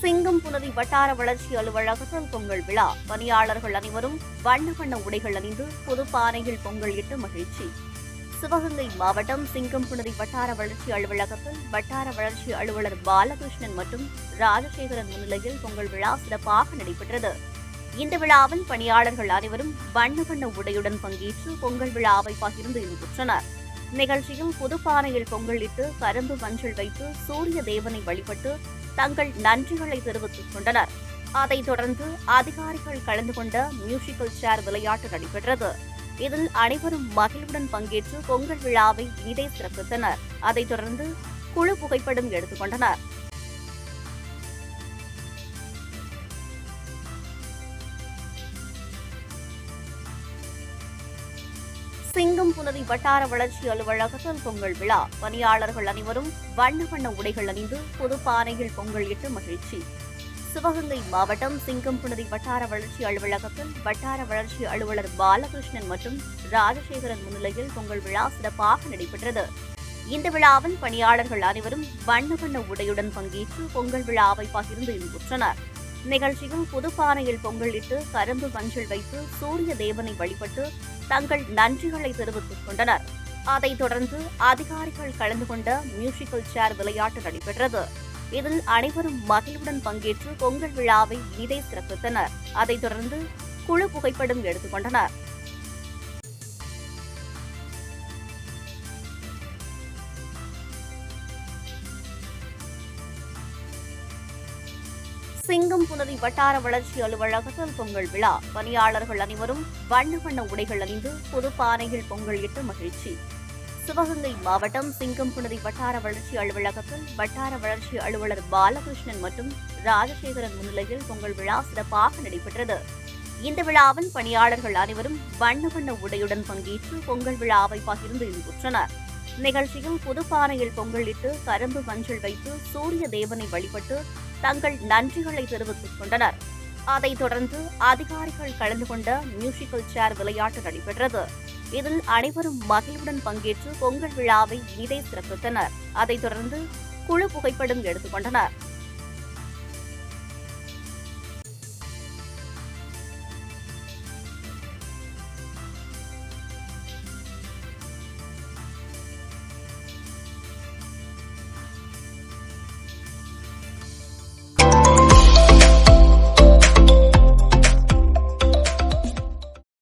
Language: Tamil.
சிங்கம் புனதி வட்டார வளர்ச்சி அலுவலகத்தில் பொங்கல் விழா. பணியாளர்கள் அனைவரும் வண்ண வண்ண உடைகள் அணிந்து புது பானையில் பொங்கல் இட்டு மகிழ்ச்சி. சிவகங்கை மாவட்டம் சிங்கம் புனதி வட்டார வளர்ச்சி அலுவலகத்தில் வட்டார வளர்ச்சி அலுவலர் பாலகிருஷ்ணன் மற்றும் ராஜசேகரன் முன்னிலையில் பொங்கல் விழா சிறப்பாக நடைபெற்றது. இந்த விழாவில் பணியாளர்கள் அனைவரும் வண்ண வண்ண உடையுடன் பங்கேற்று பொங்கல் விழாவை பகிர்ந்து இன்புற்றனர் நிகழ்ச்சியில் புதுப்பானையில் பொங்கலிட்டு கரும்பு மஞ்சள் வைத்து சூரிய தேவனை வழிபட்டு தங்கள் நன்றிகளை தெரிவித்துக் கொண்டனர். அதைத் தொடர்ந்து அதிகாரிகள் கலந்து கொண்ட மியூசிக்கல் சேர் விளையாட்டு நடைபெற்றது. இதில் அனைவரும் மகிழ்வுடன் பங்கேற்று பொங்கல் விழாவை இனிதே சிறப்பித்தனர். அதைத் தொடர்ந்து குழு புகைப்படம் எடுத்துக் சிங்கம் புனதி வட்டார வளர்ச்சி அலுவலகத்தில் பொங்கல் விழா. பணியாளர்கள் அனைவரும் வண்ண வண்ண உடைகள் அணிந்து பொது பானையில் பொங்கல் இட்டு மகிழ்ச்சி. சிவகங்கை மாவட்டம் சிங்கம் புனதி வட்டார வளர்ச்சி அலுவலகத்தில் வட்டார வளர்ச்சி அலுவலர் பாலகிருஷ்ணன் மற்றும் ராஜசேகரன் முன்னிலையில் பொங்கல் விழா சிறப்பாக நடைபெற்றது. இந்த விழாவில் பணியாளர்கள் அனைவரும் வண்ண வண்ண உடையுடன் பங்கேற்று பொங்கல் விழாவை பகிர்ந்து இன்புற்றனர். நிகழ்ச்சியில் புதுப்பானையில் பொங்கலிட்டு கரும்பு மஞ்சள் வைத்து சூரிய தேவனை வழிபட்டு தங்கள் நன்றிகளை தெரிவித்துக் கொண்டனர். அதைத் தொடர்ந்து அதிகாரிகள் கலந்து கொண்ட மியூசிக்கல் சேர் விளையாட்டு நடைபெற்றது. இதில் அனைவரும் மகிழ்வுடன் பங்கேற்று பொங்கல் விழாவை இதை சிறப்பித்தனர். அதைத் தொடர்ந்து குழு புகைப்படம் எடுத்துக் சிங்கம் புனதி வட்டார வளர்ச்சி அலுவலகத்தில் பொங்கல் விழா. பணியாளர்கள் அனைவரும் வண்ண வண்ண உடைகள் அணிந்து புது பானையில் பொங்கல் இட்டு மகிழ்ச்சி. சிவகங்கை மாவட்டம் சிங்கம் புனதி வட்டார வளர்ச்சி அலுவலகத்தில் வட்டார வளர்ச்சி அலுவலர் பாலகிருஷ்ணன் மற்றும் ராஜசேகரன் முன்னிலையில் பொங்கல் விழா சிறப்பாக நடைபெற்றது. இந்த விழாவில் பணியாளர்கள் அனைவரும் வண்ண வண்ண உடையுடன் பங்கேற்று பொங்கல் விழாவை பகிர்ந்து இன்புற்றனர். நிகழ்ச்சியில் புதுப்பானையில் பொங்கலிட்டு கரும்பு மஞ்சள் வைத்து சூரிய தேவனை வழிபட்டு தங்கள் நன்றிகளை தெரிவித்துக் கொண்டனர். அதைத் தொடர்ந்து அதிகாரிகள் கலந்து கொண்ட மியூசிக்கல் சேர் விளையாட்டு நடைபெற்றது. இதில் அனைவரும் மகிழ்வுடன் பங்கேற்று பொங்கல் விழாவை இதை சிறப்பித்தனர். அதைத் தொடர்ந்து குழு புகைப்படம் எடுத்துக் கொண்டனர்.